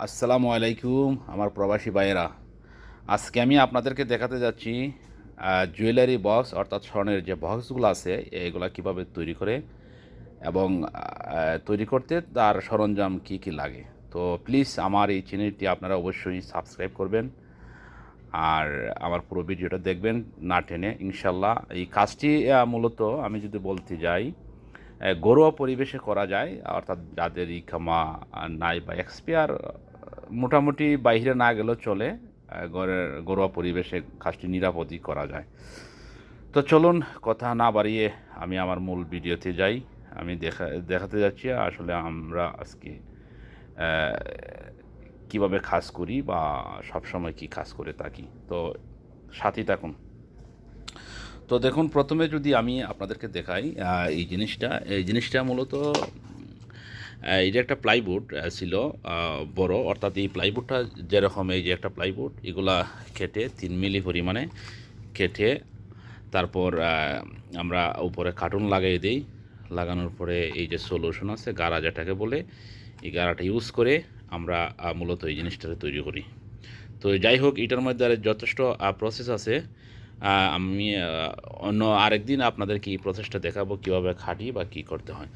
আসসালামু আলাইকুম, আমার প্রবাসী ভাইয়েরা। আজকে আমি আপনাদেরকে দেখাতে যাচ্ছি জুয়েলারি বক্স অর্থাৎ স্বর্ণের যে বক্সগুলো আছে, এগুলো কীভাবে তৈরি করে এবং তৈরি করতে তার সরঞ্জাম কি কি লাগে। তো প্লিজ আমার এই চ্যানেলটি আপনারা অবশ্যই সাবস্ক্রাইব করবেন আর আমার পুরো ভিডিওটা দেখবেন না টেনে। ইনশাল্লাহ এই কাজটি মূলত আমি যদি বলতে যাই ঘরোয়া পরিবেশে করা যায়, অর্থাৎ যাদের ইকামা নাই বা এক্সপিয়ার মোটামুটি বাইরে না গেলেও চলে ঘরের ঘরোয়া পরিবেশে কাজটি নিরাপদই করা যায়। তো চলুন কথা না বাড়িয়ে আমি আমার মূল ভিডিওতে যাই। আমি দেখা, দেখাতে যাচ্ছি আসলে আমরা আজকে কীভাবে কাজ করি বা সবসময় কি কাজ করে থাকি। তো সাথী থাকুন। তো দেখুন প্রথমে যদি আমি আপনাদেরকে দেখাই এই জিনিসটা এই জিনিসটা মূলত যে একটা আহ, ছিল বড় অর্থাৎ এই প্লাইউডটা যেরকম এই যে একটা প্লাইউড এগুলা কেটে তিন মিলি পরিমাণে কেটে তারপর আমরা উপরে কার্টুন লাগিয়ে দিই। লাগানোর পরে এই যে সলিউশন আছে গাড়া যেটাকে বলে এই গাড়াটা ইউজ করে আমরা মূলত এই জিনিসটা তৈরি করি। তো যাই হোক এটার মধ্যে আর যথেষ্ট প্রসেস আছে। আমি অন্য আরেকদিন আপনাদেরকে এই প্রসেসটা দেখাবো কীভাবে খাটি বা কী করতে হয়।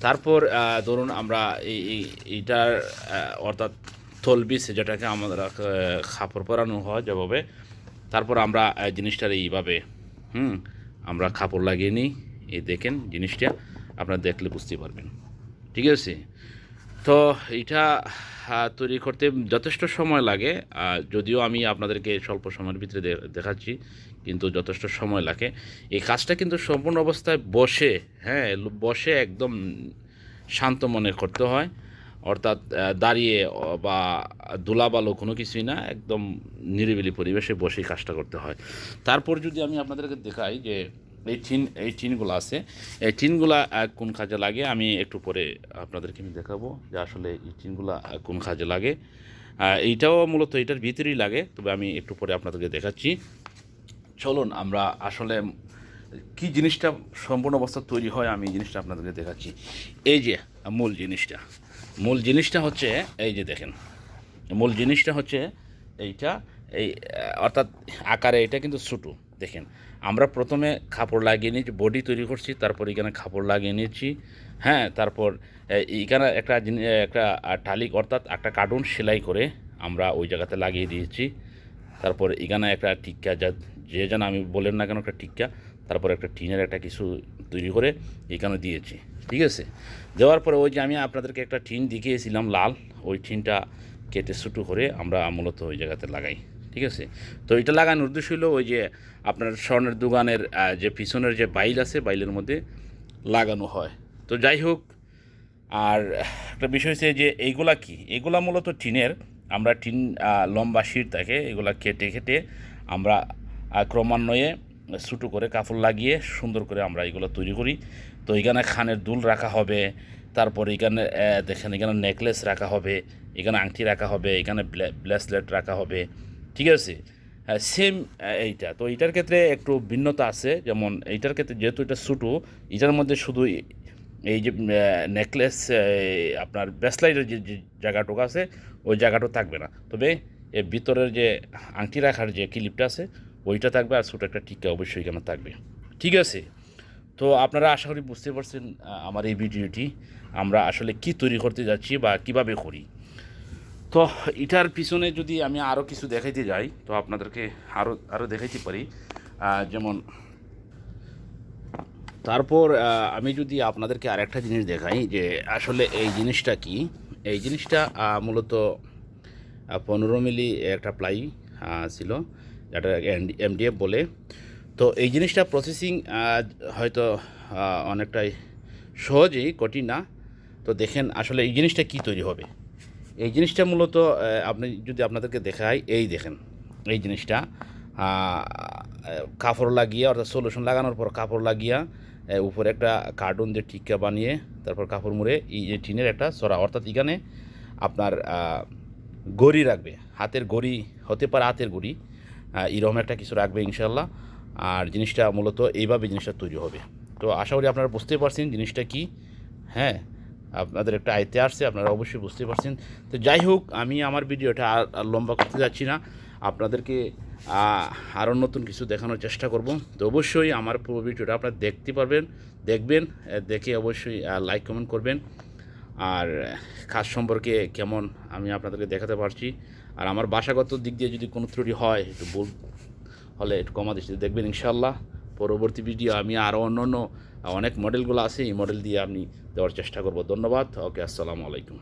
তারপর ধরুন আমরা এই, এই- এইটার অর্থাৎ থলবিস যেটাকে আমাদের খাপড় পরানো হয় যেভাবে, তারপর আমরা জিনিসটার এইভাবে, হুম, আমরা খাপড় লাগিয়ে নিই। এই দেখেন জিনিসটা, আপনারা দেখলে বুঝতে পারবেন। ঠিক আছে? তো এটা তৈরি করতে যথেষ্ট সময় লাগে। যদিও আমি আপনাদেরকে স্বল্প সময়ের ভিতরে দেখাচ্ছি। কিন্তু যথেষ্ট সময় লাগে। এই কাজটা কিন্তু সম্পূর্ণ অবস্থায় বসে হ্যাঁ বসে একদম শান্ত মনে করতে হয়। অর্থাৎ দাঁড়িয়ে বা দোলাবালো কোনো কিছুই না, একদম নিরিবিলি পরিবেশে বসেই কাজটা করতে হয়। তারপর যদি আমি আপনাদেরকে দেখাই যে এই টিন, এই টিনগুলো আছে, এই টিনগুলা কোন কাজে লাগে, আমি একটু পরে আপনাদেরকে আমি দেখাবো যে আসলে এই টিনগুলা কোন কাজে লাগে। এইটাও মূলত এটার ভিতরেই লাগে, তবে আমি একটু পরে আপনাদেরকে দেখাচ্ছি। চলুন, আমরা আসলে কি জিনিসটা সম্পূর্ণ অবস্থা তৈরি হয় আমি এই জিনিসটা আপনাদেরকে দেখাচ্ছি। এই যে মূল জিনিসটা মূল জিনিসটা হচ্ছে, এই যে দেখেন, মূল জিনিসটা হচ্ছে এইটা, এই, অর্থাৎ আকারে এটা কিন্তু ছোটো, দেখেন। আমরা প্রথমে কাপড় লাগিয়ে নিয়েছি, বডি তৈরি করছি, তারপর এখানে কাপড় লাগিয়ে নিয়েছি হ্যাঁ তারপর এইখানে একটা একটা টালিক, অর্থাৎ একটা কার্টুন সেলাই করে আমরা ওই জায়গাতে লাগিয়ে দিয়েছি। তারপর এখানে একটা টিক্কা, যা, যে যেন আমি বলেন না কেন একটা টিক্কা, তারপর একটা টিনের একটা কিছু তৈরি করে এখানে দিয়েছি। ঠিক আছে? দেওয়ার পরে ওই যে আমি আপনাদেরকে একটা টিন দেখিয়েছিলাম লাল, ওই টিনটা কেটে ছোটো করে আমরা মূলত ওই জায়গাতে লাগাই। ঠিক আছে? তো এটা লাগানোর উদ্দেশ্য হলো ওই যে আপনার স্বর্ণের দোকানের যে পিছনের যে বাইল আছে, বাইলের মধ্যে লাগানো হয়। তো যাই হোক, আর একটা বিষয় হচ্ছে যে এইগুলা কি? এগুলা মূলত টিনের আমরা টিন লম্বা শিট থাকে, এগুলা কেটে কেটে আমরা ক্রমান্বয়ে ছোটো করে কাপড় লাগিয়ে সুন্দর করে আমরা এগুলো তৈরি করি। তো এখানে খানের দুল রাখা হবে, তারপর এখানে দেখেন এখানে নেকলেস রাখা হবে, এখানে আংটি রাখা হবে, এখানে ব্রেসলেট রাখা হবে, ঠিক আছে? হ্যাঁ সেম এইটা। তো এইটার ক্ষেত্রে একটু ভিন্নতা আছে, যেমন এইটার ক্ষেত্রে যেহেতু এটা ছোটো, এটার মধ্যে শুধু এই যে নেকলেস আপনার ব্রেসলাইটের যে, জায়গাটুকু আছে ওই জায়গাটা থাকবে না। তবে এর ভিতরের যে আংটি রাখার যে ক্লিপটা আছে, ওইটা থাকবে আর ছোটো একটা টিকা অবশ্যই এখানে থাকবে। ঠিক আছে? তো আপনারা আশা করি বুঝতে পারছেন আমার এই ভিডিওটি আমরা আসলে কি তৈরি করতে যাচ্ছি বা কীভাবে করি। তো এটার পিছনে যদি আমি আরও কিছু দেখাইতে যাই, তো আপনাদেরকে আরও আরও দেখাইতে পারি। যেমন তারপর আমি যদি আপনাদেরকে আরেকটা জিনিস দেখাই যে আসলে এই জিনিসটা কি এই জিনিসটা মূলত পনেরো মিলি একটা প্লাই ছিল, যেটা এমডিএফ বলে। তো এই জিনিসটা প্রসেসিং হয়তো অনেকটাই সহজেই, কঠিন না। তো দেখেন আসলে এই জিনিসটা কি তৈরি হবে। এই জিনিসটা মূলত আপনি যদি আপনাদেরকে দেখাই, এই দেখেন, এই জিনিসটা কাপড় লাগিয়ে, অর্থাৎ সলিউশন লাগানোর পর কাপড় লাগিয়া উপরে একটা কার্টুন দিয়ে টিক্কা বানিয়ে তারপর কাপড় মুড়ে এই টিনের একটা সরা। অর্থাৎ এখানে আপনার গড়ি রাখবে। হাতের গড়ি, হতে পারে হাতের গড়ি। এরকম একটা কিছু রাখবে ইনশাল্লাহ আর জিনিসটা মূলত এইভাবে জিনিসটা তৈরি হবে। তো আশা করি আপনারা বুঝতে পারছেন জিনিসটা কি। হ্যাঁ আপনাদের একটা আয়তে আসছে, আপনারা অবশ্যই বুঝতে পারছেন। তো যাই হোক, আমি আমার ভিডিওটা আর লম্বা করতে যাচ্ছি না। আপনাদেরকে আরও নতুন কিছু দেখানোর চেষ্টা করব। তো অবশ্যই আমার পুরো ভিডিওটা আপনারা দেখতে পারবেন, দেখবেন দেখে অবশ্যই লাইক কমেন্ট করবেন। আর কাজ সম্পর্কে কেমন আমি আপনাদেরকে দেখাতে পারছি। আর আমার ভাষাগত দিক দিয়ে যদি কোনো ত্রুটি হয়, একটু বল, হলে একটু কমা দৃষ্টিতে দেখবেন ইনশাল্লাহ পরবর্তী ভিডিও আমি আরও অন্য অন্য, অনেক মডেলগুলো আছে, এই মডেল দিয়ে আমি দেওয়ার চেষ্টা করব। ধন্যবাদ, ওকে, আসসালামু আলাইকুম।